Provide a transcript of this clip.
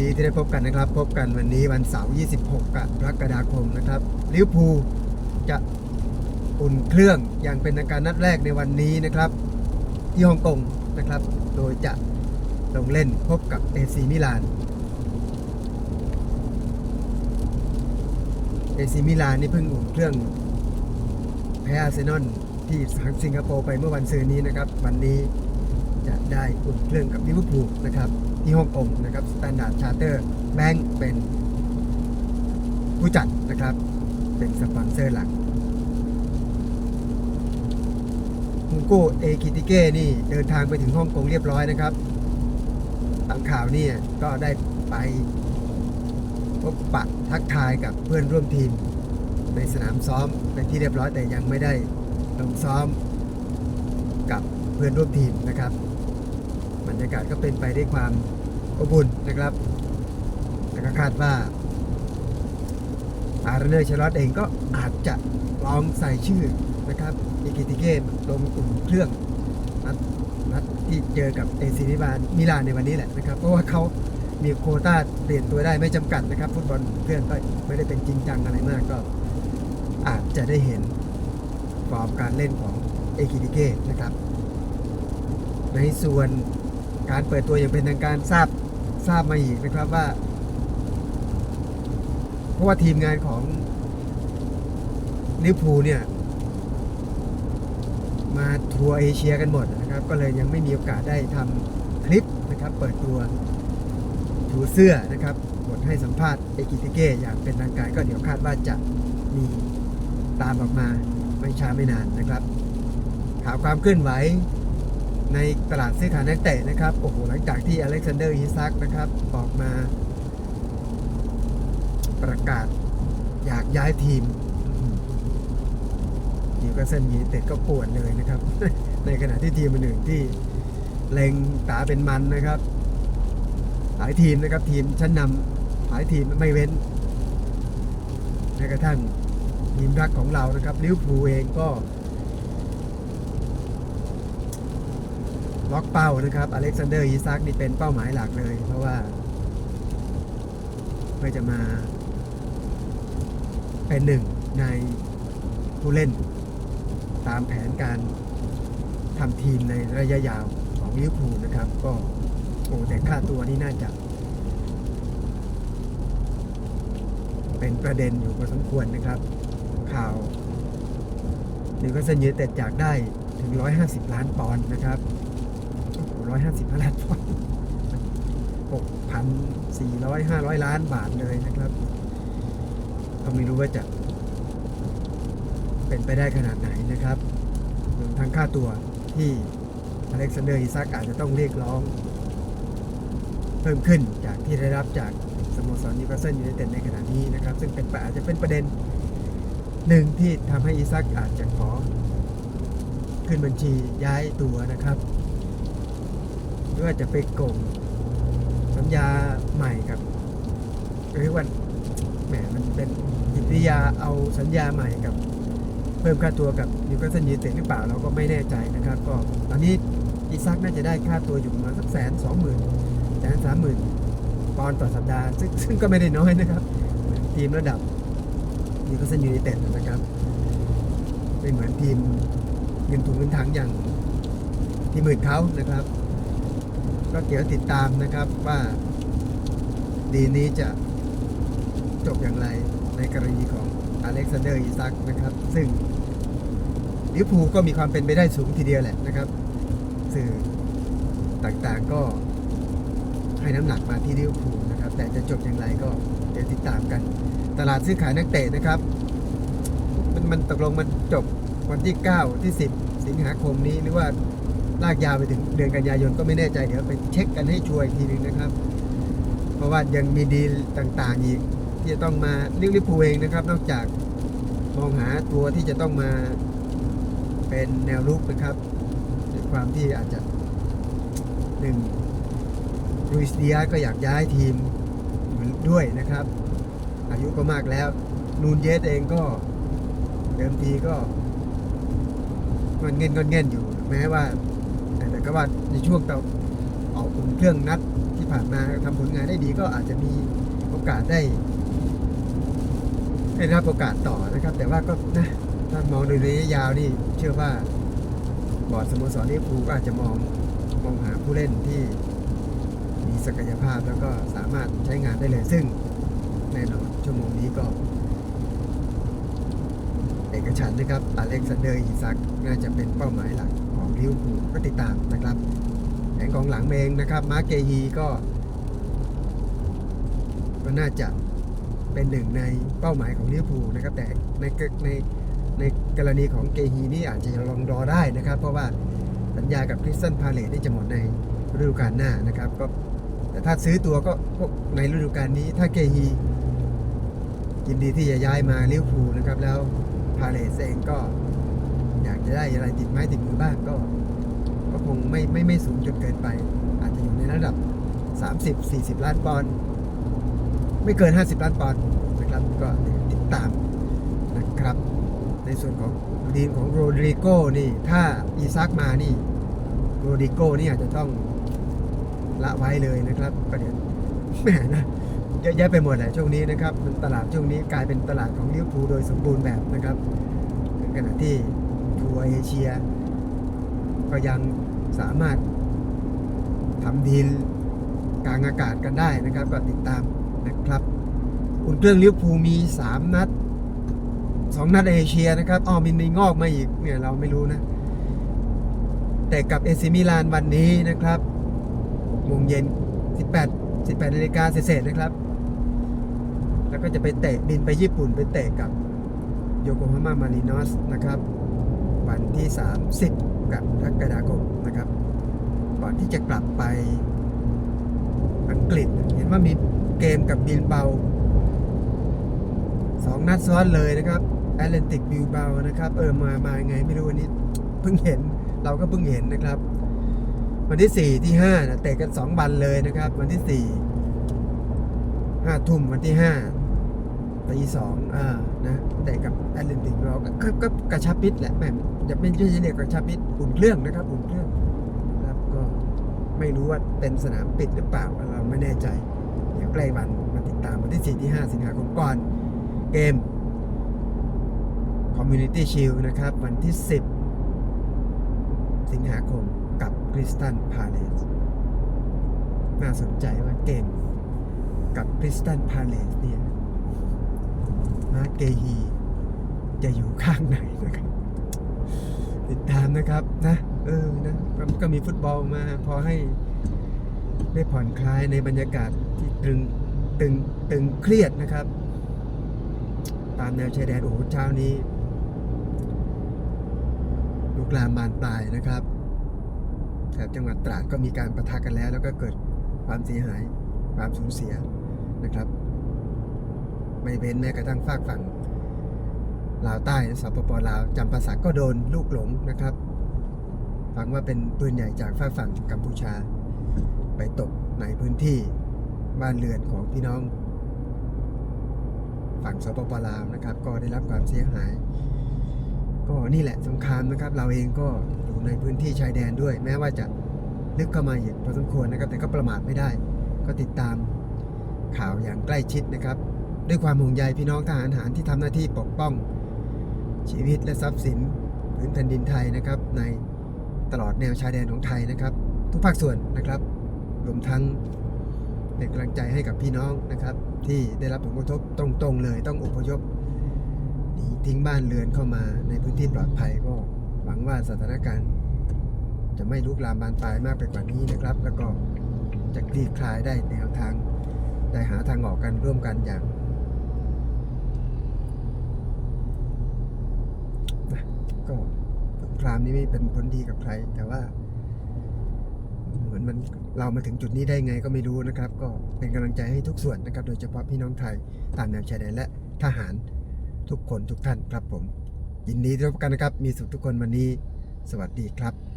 ดีที่ได้พบกันนะครับ พบกันวันนี้วันเสาร์ 26 กรกฎาคมนะครับลิเวอร์พูลจะอุ่นเครื่องอย่างเป็นทางการนัดแรกในวันนี้นะครับ ที่ฮ่องกงนะครับ โดยจะลงเล่นพบกับเอซีมิลานเอซีมิลานนี่เพิ่งอุ่นเครื่องแพ้อาร์เซนอลที่สิงคโปร์ไปเมื่อวันซืนนี้นะครับ วันนี้จะได้อุ่นเครื่องกับลิเวอร์พูลนะครับ ที่ฮ่องกงนะครับสแตนดาร์ดชาร์เตอร์แบงก์เป็นผู้จัดนะครับ เป็นสปอนเซอร์หลักฮูโกเอคิติเก้นี่เดินทางไปถึงฮ่องกงเรียบร้อยนะครับตามข่าวนี่ก็ได้ไปพบปะทักทายกับเพื่อนร่วมทีม ในสนามซ้อมเป็นที่เรียบร้อยแต่ยังไม่ได้ลงซ้อมกับเพื่อนร่วมทีมนะครับบรรยากาศก็เป็นไปด้วยความ อบอุ่นนะครับแล้วก็คาดว่าอาร์เนอร์ชลอตเองก็อาจจะลองใส่ชื่อนะครับอิกิติเกมลงอุ่นเครื่องนัดนัดที่เจอกับเอซิมิบานมิลานในวันนี้แหละนะครับ เพราะว่าเขามีโคต้าเปลี่ยนตัวได้ไม่จำกัดนะครับ ฟุตบอลเครื่องก็ไม่ได้เป็นจริงจังอะไรมากก็ อาจจะได้เห็นฟอร์มการเล่นของเอกิติเกนะครับ ในส่วนการเปิดตัวอย่างเป็นทางการทราบ ทราบมาอีกนะครับว่า เพราะว่าทีมงานของลิวพูเนี่ย มาทัวร์เอเชียกันหมดนะครับ ก็เลยยังไม่มีโอกาสได้ทำคลิปนะครับ เปิดตัวถูเสื้อนะครับบทให้สัมภาษณ์เอกิติเก้อย่างเป็นทางการก็เดี๋ยวคาดว่าจะมีตามออกมาไม่ช้าไม่นานนะครับข่าวความเคลื่อนไหว ในตลาดซื้อขายนักเตะนะครับ โอ้โห หลังจากที่อเล็กซานเดอร์อิซักนะครับ ออกมา ประกาศอยากย้ายทีมนิวคาสเซิลยูไนเต็ดก็ปวดเลยนะครับ ในขณะที่ทีมอื่นที่เล็งตาเป็นมันนะครับ หลายทีมนะครับ ทีมชั้นนำหลายทีมไม่เว้นแม้กระทั่งทีมรักของเรานะครับลิเวอร์พูลเองก็ ล็อกเป้านะครับ อเล็กซานเดอร์อีซักนี่เป็นเป้าหมายหลักเลย เพราะว่าเพื่อจะมาเป็นหนึ่งในผู้เล่น ตามแผนการทำทีมในระยะยาวของลิเวอร์พูลนะครับ ก็โอ้แต่ค่าตัวนี่น่าจะ เป็นประเด็นอยู่พอสมควรนะครับ ข่าวนิวคาสเซิลยูไนเต็ดอยากได้ถึง 150 ล้านปอนด์นะครับ ร้อยห้าสิบล้านปอนด์หกพันสี่ร้อยห้าร้อยล้านบาทเลยนะครับ ก็ไม่รู้ว่าจะ เป็นไปได้ขนาดไหนนะครับรวมทั้งค่าตัวที่อเล็กซานเดอร์อิซักอาจจะต้องเรียกร้อง เพิ่มขึ้นจากที่ได้รับจากสโมสรนิวคาสเซิลยูไนเต็ดในขณะนี้นะครับ ซึ่งเป็นอาจจะเป็นประเด็นหนึ่งที่ทำให้อิซักอาจจะขอขึ้นบัญชีย้ายตัวนะครับ หรือว่าจะไปโกงสัญญาใหม่กับเรียกว่าแหมมันเป็นจิตวิทยาเอาสัญญาใหม่กับ เพิ่มค่าตัวกับนิวคาสเซิลยูไนเต็ดหรือเปล่าเราก็ไม่แน่ใจนะครับ ก็ตอนนี้อีซักน่าจะได้ค่าตัวอยู่ประมาณสักแสนสองหมื่นแสนสามหมื่นปอนด์ต่อสัปดาห์ซึ่งซึ่งก็ไม่ได้น้อยนะครับ ทีมระดับนิวคาสเซิลยูไนเต็ดนะครับไม่เหมือนทีมเงินถุงเงินถังอย่างทีมอื่นเขานะครับ ก็เดี๋ยวติดตามนะครับว่าดีนี้จะจบอย่างไรในกรณีของอเล็กซานเดอร์อิซักนะครับ ซึ่งลิเวอร์พูลก็มีความเป็นไปได้สูงทีเดียวแหละนะครับ สื่อต่างๆก็ให้น้ำหนักมาที่ลิเวอร์พูลนะครับ แต่จะจบอย่างไรก็เดี๋ยวติดตามกัน ตลาดซื้อขายนักเตะนะครับ มันมันตกลงมันจบวันที่ 9 ที่ 10 สิงหาคมนี้หรือว่า ลากยาวไปถึงเดือนกันยายนก็ไม่แน่ใจเดี๋ยวไปเช็คกันให้ชัวร์อีกทีหนึงนะครับ เพราะว่ายังมีดีลต่างๆอีกที่จะต้องมาลิเวอร์พูเองนะครับ นอกจากมองหาตัวที่จะต้องมาเป็นแนวรุกนะครับด้วยความที่อาจจะหนึ่งลุยสเดียก็อยากย้ายทีมด้วยนะครับ อายุก็มากแล้ว นูนเยสเองก็เดิมทีก็งอนเงินงอนเงินอยู่แม้ว่า แต่ก็ว่าในช่วงต่อออกอุ่นเครื่องนัดที่ผ่านมาทำผลงานได้ดีก็อาจจะมีโอกาสได้ได้รับโอกาสต่อนะครับ แต่ว่าก็นะถ้ามองโดยระยะยาวนี่เชื่อว่าบอร์ดสโมสรลิเวอร์พูลก็อาจจะมองมองหาผู้เล่นที่มีศักยภาพแล้วก็สามารถใช้งานได้เลยซึ่งแน่นอนชั่วโมงนี้ก็เอกฉันนะครับอเล็กซานเดอร์อีซักน่าจะเป็นเป้าหมายหลัก ลิเวอร์พูลก็ติดตามนะครับแผงกองหลังเองนะครับ มาร์เกฮีก็ก็น่าจะเป็นหนึ่งในเป้าหมายของลิเวอร์พูลนะครับ แต่ในในในกรณีของเกฮีนี่อาจจะลองรอได้นะครับ เพราะว่าสัญญากับคริสตันพาเลตที่จะหมดในฤดูกาลหน้านะครับ ก็แต่ถ้าซื้อตัวก็ก็ในฤดูกาลนี้ถ้าเกฮียินดีที่จะย้ายมาลิเวอร์พูลนะครับ แล้วพาเลตเองก็ อยากจะได้อะไรติดไม้ติดมือบ้างก็ ก็คงไม่ไม่ไม่สูงจนเกินไป อาจจะอยู่ในระดับ 30-40 ล้านปอนด์ไม่เกิน 50 ล้านปอนด์นะครับก็ติดตามนะครับ ในส่วนของดีนของโรดริโก้นี่ ถ้าอีซักมานี่โรดริโก้นี่อาจจะต้องละไว้เลยนะครับก็เดี๋ยวแหมนะเยอะแยะไปหมดแหละช่วงนี้นะครับตลาดช่วงนี้กลายเป็นตลาดของลิเวอร์พูลโดยสมบูรณ์แบบนะครับในขณะที่ ทัวร์เอเชีย ก็ยังสามารถทำดีลกลางอากาศกันได้นะครับ ก็ติดตามนะครับ อุ่นเครื่องลิเวอร์พูลมี 3 นัด 2 นัดเอเชียนะครับอ้อมินมีงอกมาอีกเนี่ยเราไม่รู้นะ แต่กับเอซิมิลานวันนี้นะครับ6โมงเย็น 18 18นาฬิกาเศษนะครับ แล้วก็จะไปเตะบินไปญี่ปุ่นไปเตะกับโยโกฮาม่ามารีนอสนะครับ วันที่ 30กับกรกฎาคมนะครับ ก่อนที่จะกลับไปอังกฤษเห็นว่ามีเกมกับบิลเบาสองนัดซ้อนเลยนะครับแอตแลนติกบิลเบานะครับ เออมามาไงไม่รู้วันนี้เพิ่งเห็นเราก็เพิ่งเห็นนะครับ วันที่ 4 ที่5นะเตะกัน 2 วันเลยนะครับ วันที่4 5ทุ่มวันที่ 5 ตีสองอ่านะแต่กับแอตแลนติกเราก็ก็ก็กระชับมิตรแหละแม่จะไม่ใช่เรียกกระชับมิตรอุ่นเครื่องนะครับอุ่นเครื่องครับก็ไม่รู้ว่าเป็นสนามปิดหรือเปล่าเราไม่แน่ใจ เดี๋ยวใกล้วันมาติดตามวันที่ 4 ที่ 5 สิงหาคมก่อน เกม Community Shield นะครับ วันที่ 10 สิงหาคมกับคริสตันพาเลสน่าสนใจว่าเกมกับคริสตันพาเลสเนี่ย มาร์เกฮีจะอยู่ข้างไหนนะครับ ติดตามนะครับนะเออนะก็ก็มีฟุตบอลมาพอให้ได้ผ่อนคลายในบรรยากาศที่ตึงตึงตึงเครียดนะครับ ตามแนวชายแดนโอ้โหเช้านี้ลุกลามบานปลายนะครับแถบจังหวัดตราดก็มีการประทะกันแล้ว แล้วก็เกิดความเสียหายความสูญเสียนะครับ ไม่เว้นแม้กระทั่งฝากฝั่งลาวใต้สปปลาวจำปาสักก็โดนลูกหลงนะครับฟังว่าเป็นปืนใหญ่จากฝากฝั่งกัมพูชา ไปตกในพื้นที่บ้านเรือนของพี่น้อง ฝั่งสปปลาวนะครับ ก็ได้รับความเสียหาย ก็นี่แหละสงครามนะครับ เราเองก็อยู่ในพื้นที่ชายแดนด้วย แม้ว่าจะลึกเข้ามาอีกพอสมควรนะครับ แต่ก็ประมาทไม่ได้ ก็ติดตามข่าวอย่างใกล้ชิดนะครับ ด้วยความห่วงใยพี่น้องทหารหารที่ทำหน้าที่ปกป้อง ชีวิตและทรัพย์สินพื้นแผ่นดินไทยนะครับ ในตลอดแนวชายแดนของไทยนะครับ ทุกภาคส่วนนะครับรวมทั้งเป็นกำลังใจให้กับพี่น้องนะครับ ที่ได้รับผลกระทบตรงๆเลยต้องอพยพหนีทิ้งบ้านเรือนเข้ามาในพื้นที่ปลอดภัยก็หวังว่าสถานการณ์ จะไม่ลุกลามบานปลายมากไปกว่านี้นะครับ แล้วก็จะคลี่คลายได้แนวทางได้หาทางออกกันร่วมกันอย่างนะก็สงค รามนี้ไม่เป็นผลดีกับใคร แต่ว่า เหมือนมันเรามาถึงจุดนี้ได้ไงก็ไม่รู้นะครับ ก็เป็นกำลังใจให้ทุกส่วนนะครับ โดยเฉพาะพี่น้องไทยตามแนวชายแดนและทหารทุกคนทุกท่านครับผม ยินดีที่พบกันนะครับ มีสุขทุกคนวันนี้ สวัสดีครับ